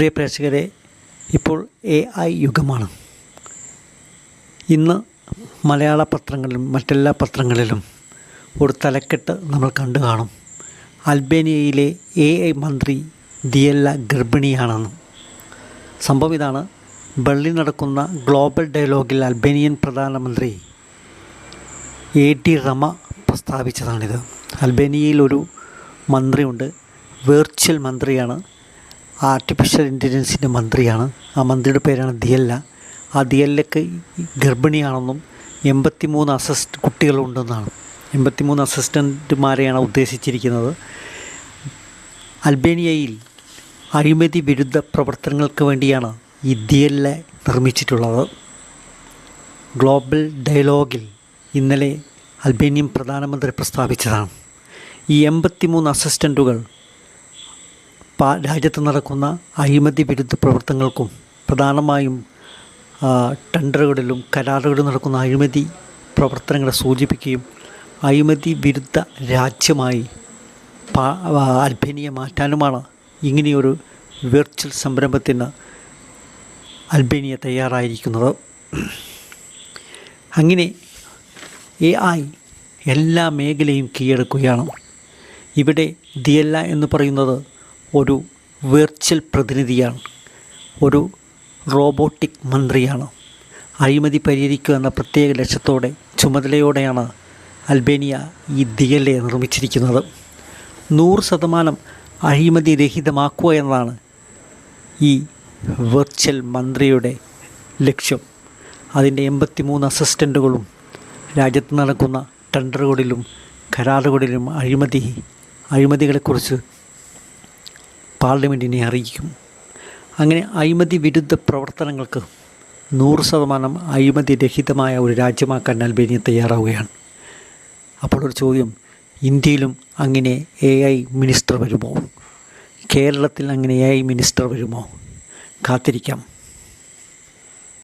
പ്രിയ പ്രേക്ഷകരെ ഇപ്പോൾ A I യുഗമാണ്. ഇന്ന് മലയാള പത്രങ്ങളിലും മറ്റെല്ലാ പത്രങ്ങളിലും ഒരു തലക്കെട്ട് നമ്മൾ കണ്ടു കാണും. അൽബേനിയയിലെ എ ഐ മന്ത്രി ദിയല്ല ഗർഭിണിയാണെന്ന്. സംഭവം ഇതാണ്. ബെർലിൻ നടക്കുന്ന ഗ്ലോബൽ ഡയലോഗിൽ അൽബേനിയൻ പ്രധാനമന്ത്രി എ ടി റമ പ്രസ്താവിച്ചതാണിത്. അൽബേനിയയിൽ ഒരു മന്ത്രിയുണ്ട്. വെർച്വൽ മന്ത്രിയാണ് ആർട്ടിഫിഷ്യൽ ഇന്റലിജൻസിന്റെ മന്ത്രിയാണ്. ആ മന്ത്രിയുടെ പേരാണ് ദിയല്ല. ആ ദിയല്ലക്ക് ഗർഭിണിയാണെന്നും എൺപത്തിമൂന്ന് അസിസ്റ്റ് കുട്ടികളുണ്ടെന്നാണ്. എൺപത്തിമൂന്ന് അസിസ്റ്റന്റുമാരെയാണ് ഉദ്ദേശിച്ചിരിക്കുന്നത്. അൽബേനിയയിൽ അഴിമതി വിരുദ്ധ പ്രവർത്തനങ്ങൾക്ക് വേണ്ടിയാണ് ഈ ദിയല്ല നിർമ്മിച്ചിട്ടുള്ളത്. ഗ്ലോബൽ ഡയലോഗിൽ ഇന്നലെ അൽബേനിയൻ പ്രധാനമന്ത്രി പ്രസ്താവിച്ചതാണ്. ഈ എൺപത്തിമൂന്ന് അസിസ്റ്റന്റുകൾ രാജ്യത്ത് നടക്കുന്ന അഴിമതി വിരുദ്ധ പ്രവർത്തനങ്ങൾക്കും പ്രധാനമായും ടെൻഡറുകളിലും കരാറുകളിലും നടക്കുന്ന അഴിമതി പ്രവർത്തനങ്ങളെ സൂചിപ്പിക്കുകയും അഴിമതി വിരുദ്ധ രാജ്യമായി അൽബേനിയ മാറ്റാനുമാണ് ഇങ്ങനെയൊരു വെർച്വൽ സംരംഭത്തിന് അൽബേനിയ തയ്യാറായിരിക്കുന്നത്. അങ്ങനെ എ ഐ എല്ലാ മേഖലയും കീഴടക്കുകയാണ്. ഇവിടെ ദിയല്ല എന്ന് പറയുന്നത് ഒരു വെർച്വൽ പ്രതിനിധിയാണ്. ഒരു റോബോട്ടിക് മന്ത്രിയാണ്. അഴിമതി പരിഹരിക്കുക എന്ന പ്രത്യേക ലക്ഷ്യത്തോടെ ചുമതലയോടെയാണ് അൽബേനിയ ഈ ദിയല്ലയെ നിർമ്മിച്ചിരിക്കുന്നത്. നൂറ് ശതമാനം അഴിമതി രഹിതമാക്കുക എന്നതാണ് ഈ വെർച്വൽ മന്ത്രിയുടെ ലക്ഷ്യം. അതിന്റെ എൺപത്തിമൂന്ന് അസിസ്റ്റന്റുകളും രാജ്യത്ത് നടക്കുന്ന ടെൻഡറുകളിലും കരാറുകളിലും അഴിമതി അഴിമതികളെക്കുറിച്ച് പാർലമെന്റിനെ അറിയിക്കും. അങ്ങനെ അഴിമതി വിരുദ്ധ പ്രവർത്തനങ്ങൾക്ക് നൂറ് ശതമാനം അഴിമതി രഹിതമായ ഒരു രാജ്യമാക്കാൻ അൽബേനിയ തയ്യാറാവുകയാണ്. അപ്പോൾ ഒരു ചോദ്യം ഇന്ത്യയിലും അങ്ങനെ എ ഐ മിനിസ്റ്റർ വരുമോ? കേരളത്തിൽ അങ്ങനെ എ ഐ മിനിസ്റ്റർ വരുമോ? കാത്തിരിക്കാം.